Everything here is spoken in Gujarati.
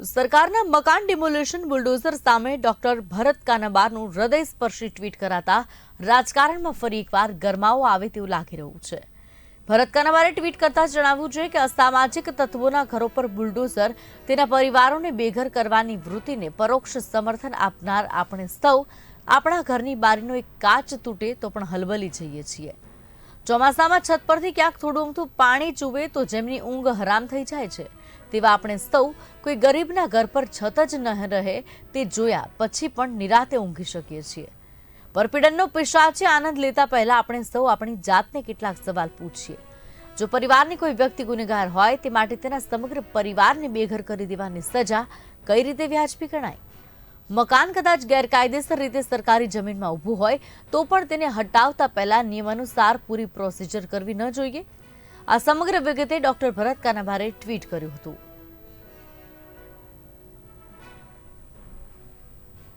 સરકારના મકાન ડિમોલેશન બુલડોઝર સામે ડોક્ટર ભરત કાનાબારનું હૃદયસ્પર્શી ટ્વીટ કરાતા રાજકારણમાં ફરી એકવાર ગરમાવો આવે તેવું લાગી રહ્યું છે. ભરત કાનાબારે ટ્વીટ કરતા જણાવ્યું છે કે અસામાજિક તત્વોના ઘરો પર બુલડોઝર તેના પરિવારોને બેઘર કરવાની વૃત્તિને પરોક્ષ સમર્થન આપનાર આપણે સૌ આપણા ઘરની બારીનો એક કાચ તૂટે તો પણ હલબલી જઈએ છીએ. ચોમાસામાં છત પરથી ક્યાંક થોડું અમથું પાણી ચૂવે તો જેમની ઊંઘ હરામ થઈ જાય છે. તેવા આપણે સૌ કોઈ ગરીબના ઘર પર છત જ ન રહે તે જોયા પછી પણ નિરાતે ઊંઘી શકીએ છીએ. પરપીડનનો પિશાચે આનંદ લેતા પહેલા આપણે સૌ આપણી જાતને કેટલાક સવાલ પૂછીએ. જો પરિવારની કોઈ વ્યક્તિ ગુનેગાર હોય તે માટે તેના સમગ્ર પરિવારને બેઘર કરી દેવાની સજા કઈ રીતે વ્યાજબી ગણાય? મકાન કદાચ ગેરકાયદેસર રીતે સરકારી જમીનમાં ઊભું હોય, તો પણ તેને હટાવતા પહેલા નિયમાનુસાર પૂરી પ્રોસિજર કરવી ન જોઈએ. આ સમગ્ર વિગતે ડોક્ટર ભરત કાનાભારે ટ્વીટ કર્યું હતું.